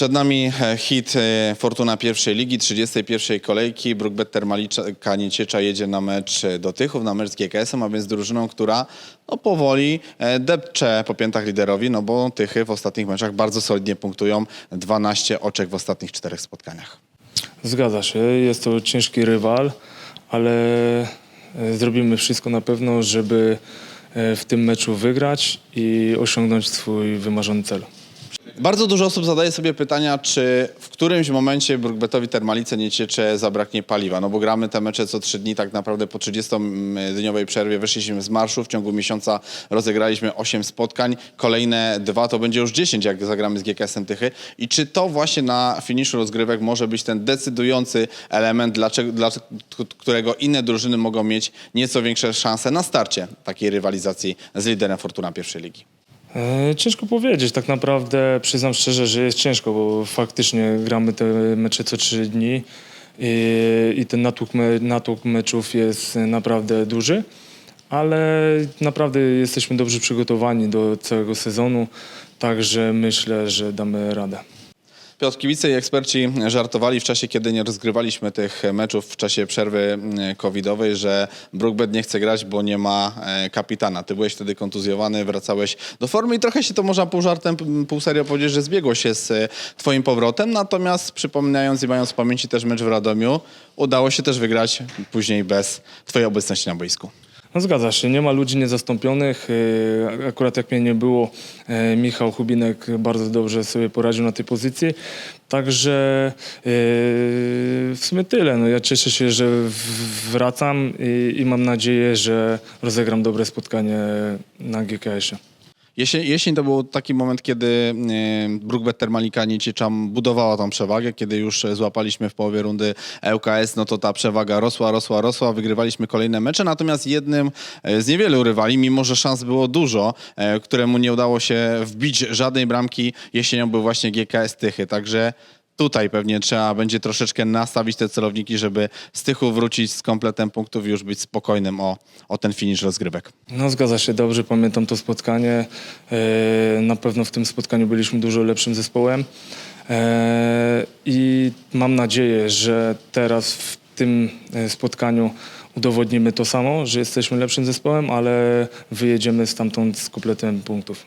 Przed nami e, hit e, Fortuna pierwszej ligi, 31 kolejki. Brookbet Termalika Nieciecza jedzie na mecz e, do Tychów, na mecz z GKS-em, a więc drużyną, która no, powoli depcze po piętach liderowi, no bo Tychy w ostatnich meczach bardzo solidnie punktują 12 oczek w ostatnich czterech spotkaniach. Zgadza się, jest to ciężki rywal, ale zrobimy wszystko na pewno, żeby w tym meczu wygrać i osiągnąć swój wymarzony cel. Bardzo dużo osób zadaje sobie pytania, czy w którymś momencie Brookbetowi Termalice Nieciecze zabraknie paliwa. No bo gramy te mecze co trzy dni, tak naprawdę po 30-dniowej przerwie wyszliśmy z marszu. W ciągu miesiąca rozegraliśmy 8 spotkań. Kolejne dwa to będzie już 10, jak zagramy z GKS-em Tychy. I czy to właśnie na finiszu rozgrywek może być ten decydujący element, dlaczego, dla którego inne drużyny mogą mieć nieco większe szanse na starcie takiej rywalizacji z liderem Fortuna pierwszej ligi? E, Ciężko powiedzieć, tak naprawdę przyznam szczerze, że jest ciężko, bo faktycznie gramy te mecze co trzy dni i, i ten natłok, me, natłok meczów jest naprawdę duży, ale naprawdę jesteśmy dobrze przygotowani do całego sezonu, także myślę, że damy radę. Piotr, kibice i eksperci żartowali w czasie, kiedy nie rozgrywaliśmy tych meczów w czasie przerwy mm, covidowej, że Brookbet nie chce grać, bo nie ma e, kapitana. Ty byłeś wtedy kontuzjowany, wracałeś do formy i trochę się to można pół żartem, pół serio powiedzieć, że zbiegło się z e, twoim powrotem. Natomiast przypominając i mając w pamięci też mecz w Radomiu, udało się też wygrać później bez twojej obecności na boisku. No zgadza się, nie ma ludzi niezastąpionych. Yy, Akurat jak mnie nie było, yy, Michał Chubinek bardzo dobrze sobie poradził na tej pozycji. Także yy, w sumie tyle. No, ja cieszę się, że wracam i, i mam nadzieję, że rozegram dobre spotkanie na GKS-ie. Jesień, jesień to był taki moment, kiedy e, Brookbet Termalika Nieciecza budowała tą przewagę, kiedy już e, złapaliśmy w połowie rundy ŁKS, no to ta przewaga rosła, rosła, rosła, wygrywaliśmy kolejne mecze, natomiast jednym e, z niewielu rywali, mimo że szans było dużo, e, któremu nie udało się wbić żadnej bramki jesienią był właśnie GKS Tychy, także tutaj pewnie trzeba będzie troszeczkę nastawić te celowniki, żeby z Tychu wrócić z kompletem punktów i już być spokojnym o, o ten finisz rozgrywek. No zgadza się, dobrze pamiętam to spotkanie. E, Na pewno w tym spotkaniu byliśmy dużo lepszym zespołem. E, I mam nadzieję, że teraz w tym e, spotkaniu udowodnimy to samo, że jesteśmy lepszym zespołem, ale wyjedziemy stamtąd z kompletem punktów.